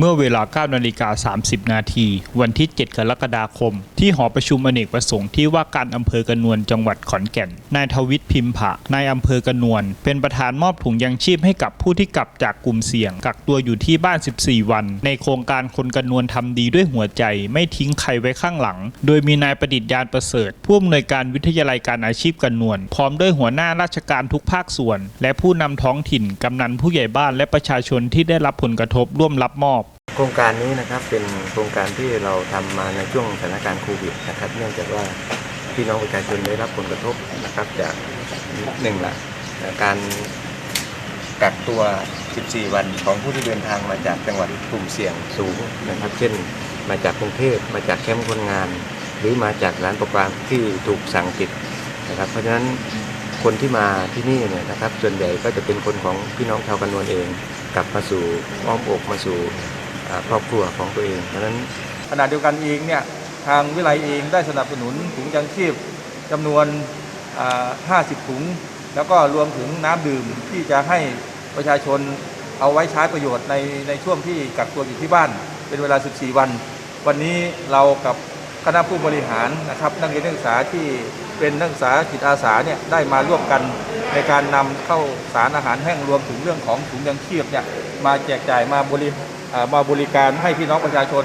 เมื่อเวลา9นาฬิกา30 นาที วันที่ 7 กรกฎาคม ที่หอประชุมอเนกประสงค์ที่ว่าการอำเภอกระนวนจังหวัดขอนแก่น นายทวิทย์พิมผะนายอำเภอกระนวน เป็นประธานมอบถุงยังชีพให้กับผู้ที่กลับจากกลุ่มเสี่ยง กักตัวอยู่ที่บ้าน 14 วัน ในโครงการคนกระนวนทำดีด้วยหัวใจ ไม่ทิ้งใครไว้ข้างหลัง โดยมีนายประดิษฐ์ยานประเสริฐผู้อำนวยการวิทยาลัยการอาชีพกระนวน พร้อมด้วยหัวหน้าราชการทุกภาคส่วน และผู้นำท้องถิ่นกำนันผู้ใหญ่บ้านและประชาชนที่ได้รับผลกระทบร่วมรับมอบ ครงการนี้นะครับเป็นโครงการที่เราทำมาในช่วงสถานการณ์โควิดนะครับเนื่องจากว่าพี่น้องประชาชนได้รับผลกระทบนะครับจากหนึ่งละการกักตัว 14 วันของผู้ที่เดินทางมาจากจังหวัดกลุ่มเสี่ยงสูงนะครับ เช่น มาจากกรุงเทพมาจากแคมป์คนงาน หรือมาจากร้านประปาที่ถูกสั่งปิดนะครับ เพราะฉะนั้นคนที่มาที่นี่เนี่ยนะครับ ส่วนใหญ่ก็จะเป็นคนของพี่น้องชาวกันนวลเอง กลับมาสู่อ้อมอกมาสู่ ครอบครัวของตัวเองเพราะนั้นขณะเดียวกันเองเนี่ยทางวิไลเองได้สนับสนุนถุงยังชีพจำนวน 50 ถุง แล้วก็รวมถึงน้ำดื่มที่จะให้ประชาชนเอาไว้ใช้ประโยชน์ในในช่วงที่กักตัวอยู่ที่บ้าน เป็นเวลา 14 วัน วันนี้เรากับคณะผู้บริหารนะครับนักเรียนนักศึกษาที่เป็นนักศึกษาจิตอาสาเนี่ยได้มาร่วมกันในการนำเข้าสารอาหารแห้งรวมถึงเรื่องของถุงยังชีพเนี่ยมาแจกจ่ายมาบริ มาบริการให้พี่น้องประชาชน